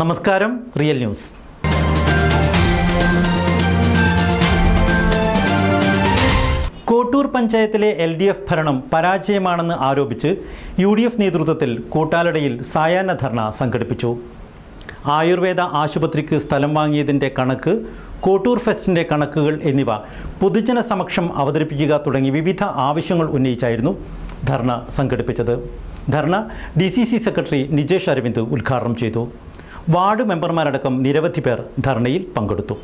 നമസ്കാരം real news. Kottoor പഞ്ചായത്തിലെ L D F ഭരണം പരാജയമാണെന്ന് ആരോപിച്ച് യു ഡി എഫ് നേതൃത്വത്തിൽ കൂട്ടാലടയിൽ സായാഹ്ന ധർണ സംഘടിപ്പിച്ചു. ആയുർവേദ ആശുപത്രിക്ക് സ്ഥലം വാങ്ങിയതിന്റെ കണക്ക് കോട്ടൂർ ഫെസ്റ്റിന്റെ കണക്കുകൾ എന്നിവ പൊതുജന സമക്ഷം അവതരിപ്പിക്കുക തുടങ്ങി വിവിധ ആവശ്യങ്ങൾ ഉന്നയിച്ചായിരുന്നു ധർണ സംഘടിപ്പിച്ചത്. Dharna D C C secretary Nijesh Aravind ഉദ്ഘാടനം ചെയ്തു. വാർഡ് മെമ്പർമാരടക്കം നിരവധി പേർ ധർണയിൽ പങ്കെടുത്തു.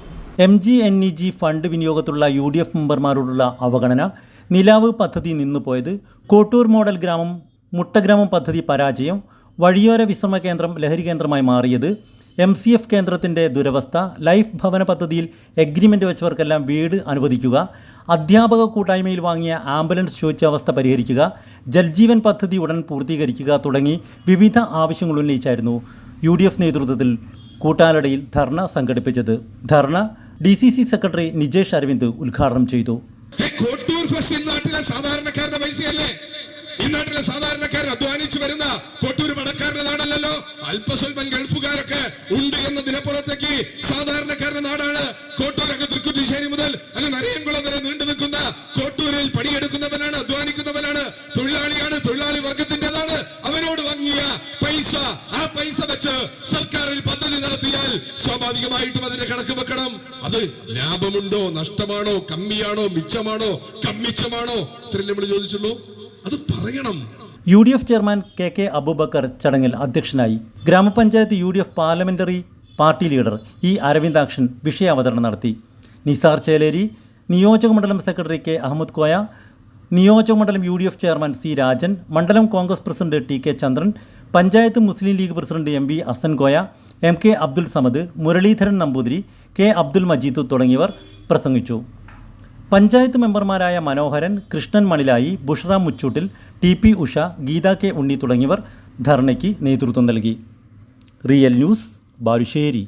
M G N E G fund വിനിയോഗത്തിലുള്ള U D F മെമ്പർമാരോടുള്ള അവഗണന നിലാവ് പദ്ധതി നിന്നുപോയത് കോട്ടൂർ മോഡൽ ഗ്രാമം മുട്ടഗ്രാമം പദ്ധതി പരാജയം വഴിയോര വിശ്രമ കേന്ദ്രം ലഹരി കേന്ദ്രമായി മാറിയത് എം സി എഫ് കേന്ദ്രത്തിന്റെ ദുരവസ്ഥ ലൈഫ് ഭവന പദ്ധതിയിൽ എഗ്രിമെന്റ് വെച്ചവർക്കെല്ലാം വീട് അനുവദിക്കുക അധ്യാപക കൂട്ടായ്മയിൽ വാങ്ങിയ ആംബുലൻസ് ശോച്യാവസ്ഥ പരിഹരിക്കുക ജൽജീവൻ പദ്ധതി ഉടൻ പൂർത്തീകരിക്കുക തുടങ്ങി വിവിധ ആവശ്യങ്ങൾ ഉന്നയിച്ചായിരുന്നു യു ഡി എഫ് നേതൃത്വത്തിൽ കൂട്ടാലടയിൽ ധർണ സംഘടിപ്പിച്ചത്. Dharna D C C secretary Nijesh Aravind ഉദ്ഘാടനം ചെയ്തു. സാധാരണക്കാരുടെ പൈസയല്ലേ? ഈ നാട്ടിലെ സാധാരണക്കാർ അധ്വാനിച്ചു വരുന്ന കോട്ടൂർ പണക്കാരുടെ നാടല്ലല്ലോ അല്പസ്വല്പം ഗൾഫുകാരൊക്കെ ഉണ്ട് എന്ന ദിനപ്പുറത്തേക്ക് സാധാരണക്കാരുടെ നാടാണ്. കോട്ടൂർ അങ്ങ് തൃക്കുറ്റിശ്ശേരി മുതൽ അങ്ങ് നരയൻകുളം വരെ നീണ്ടു നിൽക്കുന്ന കോട്ടൂരിൽ പണിയെടുക്കുന്നവനാണ് അധ്വാനിക്കുന്നവനാണ് തൊഴിലാളിയാണ് തൊഴിലാളി വർഗത്തിന്റെതാണ്. പൈസ ആ പൈസ വെച്ച് സർക്കാർ ഒരു പദ്ധതി നടത്തിയാൽ സ്വാഭാവികമായിട്ടും അതിന്റെ കണക്ക് വെക്കണം. അത് ലാഭമുണ്ടോ നഷ്ടമാണോ കമ്മിയാണോ മിച്ചമാണോ കമ്മിച്ചമാണോ? ഇത്രയും നമ്മൾ ചോദിച്ചുള്ളൂ. അത് പറയണം. U D F chairman K K Abubakar ചടങ്ങിൽ അധ്യക്ഷനായി ഗ്രാമപഞ്ചായത്ത് U D F parliamentary party leader E Aravindakshan വിഷയാവതരണം നടത്തി. നിസാർ ചേലേരി നിയോജകമണ്ഡലം സെക്രട്ടറി കെ അഹമ്മദ് കോയ നിയോജകമണ്ഡലം U D F chairman C Rajan മണ്ഡലം Congress president T K Chandran panchayat Muslim League president M V Asan Koya M K Abdul Samad Muraleedharan Namboothiri K Abdul Majeed തുടങ്ങിയവർ പ്രസംഗിച്ചു. പഞ്ചായത്ത് മെമ്പർമാരായ Manoharan Krishnan മണിലായി Bushra Muchoottil T P Usha Geetha K Unni തുടങ്ങിയവർ ധർണയ്ക്ക് നേതൃത്വം നൽകി. Real news Balussery.